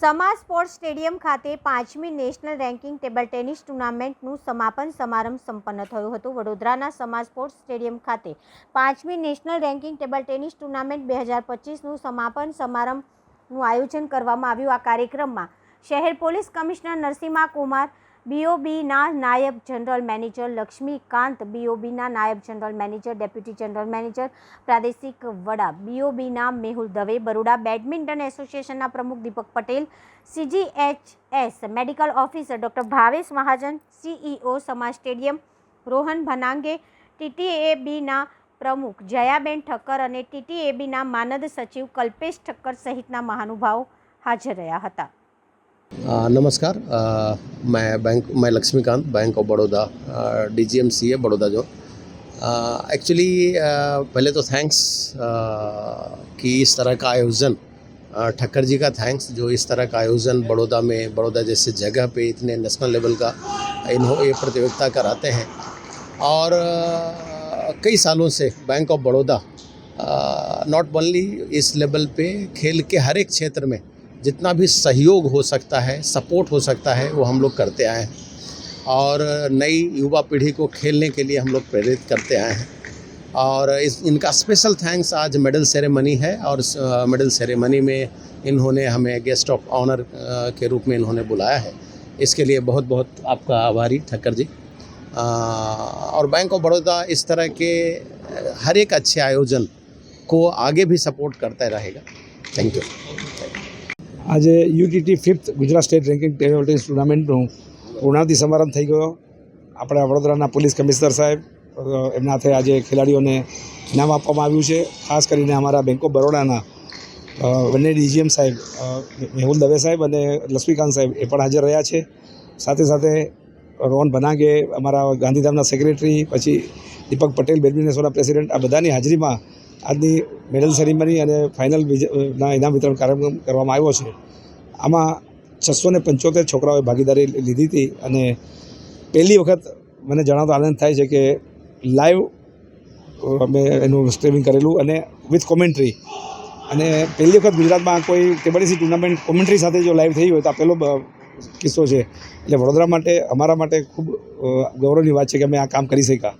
સમા sports stadium ખાતે પાંચમી national ranking table tennis ટુર્નામેન્ટનું સમાપન સમારંભ સંપન્ન થયું હતું. વડોદરાના સમા સ્પોર્ટ્સ સ્ટેડિયમ ખાતે પાંચમી national ranking table tennis tournament બે હજાર પચીસનું સમાપન સમારંભનું આયોજન કરવામાં આવ્યું. આ કાર્યક્રમમાં શહેર પોલીસ કમિશનર નરસિંહા કુમાર બીઓબીના નાયબ જનરલ મેનેજર લક્ષ્મીકાંત બીઓબીના નાયબ general manager, deputy general manager, પ્રાદેશિક વડા બીઓબીના મેહુલ દવે, બરોડા બેડમિન્ટન એસોસિએશનના પ્રમુખ Deepak Patel CGHS medical officer doctor Bhavesh Mahajan CEO Samaj stadium, Rohan Bhanage ટીટીએબીના પ્રમુખ જયાબેન ઠક્કર અને ટીટીએબીના માનદ સચિવ કલ્પેશ ઠક્કર સહિતના મહાનુભાવો હાજર રહ્યા હતા. नमस्कार। मैं बैंक, मैं Laxmikant, Bank of Baroda D G M C है बड़ौदा जो। एक्चुअली पहले तो थैंक्स कि इस तरह का आयोजन ठक्कर जी का थैंक्स जो इस तरह का आयोजन बड़ौदा में, बड़ौदा जैसे जगह पे इतने नेशनल लेवल का इन्हों, ये प्रतियोगिता कराते हैं। और कई सालों से Bank of Baroda not only इस लेवल पे, खेल के हर एक क्षेत्र में जितना भी सहयोग हो सकता है सपोर्ट हो सकता है वो हम लोग करते आए हैं। और नई युवा पीढ़ी को खेलने के लिए हम लोग प्रेरित करते आए हैं। और इस इनका स्पेशल थैंक्स आज मेडल सेरेमनी है और मेडल सेरेमनी में इन्होंने हमें गेस्ट ऑफ़ ऑनर के रूप में इन्होंने बुलाया है। इसके लिए बहुत बहुत आपका आभारी ठक्कर जी। अ, और बैंक ऑफ़ बड़ौदा इस तरह के हर एक अच्छे आयोजन को आगे भी सपोर्ट करता रहेगा। थैंक यू આજે UTT fifth Gujarat state ranking table tennis ટુર્નામેન્ટનું પૂર્ણાવતિ સમારંભ થઈ ગયો. આપણા વડોદરાના પોલીસ કમિશનર સાહેબ એમના હાથે આજે ખેલાડીઓને ઇનામ આપવામાં આવ્યું છે. ખાસ કરીને અમારા બેંક ઓફ બરોડાના બંને ડીજીએમ સાહેબ મેહુલ દવે સાહેબ અને લક્ષ્મીકાંત સાહેબ એ પણ હાજર રહ્યા છે. સાથે સાથે રોહન ભનાગે, અમારા ગાંધીધામના સેક્રેટરી પછી દીપક પટેલ, બેડમિન્ટન એસોના પ્રેસિડેન્ટ આ બધાની હાજરીમાં આજની મેડલ સેરેમની અને ફાઇનલ ના ઇનામ વિતરણ કાર્યક્રમ કરવામાં આવ્યો છે. આમાં છસો ને પંચોતેર છોકરાઓએ ભાગીદારી લીધી હતી અને પહેલી વખત મને જણાવતો આનંદ થાય છે કે લાઈવ અમે એનું સ્ટ્રીમિંગ કરેલું અને વિથ કોમેન્ટ્રી. અને પહેલી વખત ગુજરાતમાં કોઈ ટેબલસી ટુર્નામેન્ટ કોમેન્ટ્રી સાથે જો લાઈવ થઈ હોય તો આ પહેલો કિસ્સો છે. એટલે વડોદરા માટે, અમારા માટે ખૂબ ગૌરવની વાત છે કે અમે આ કામ કરી શક્યા.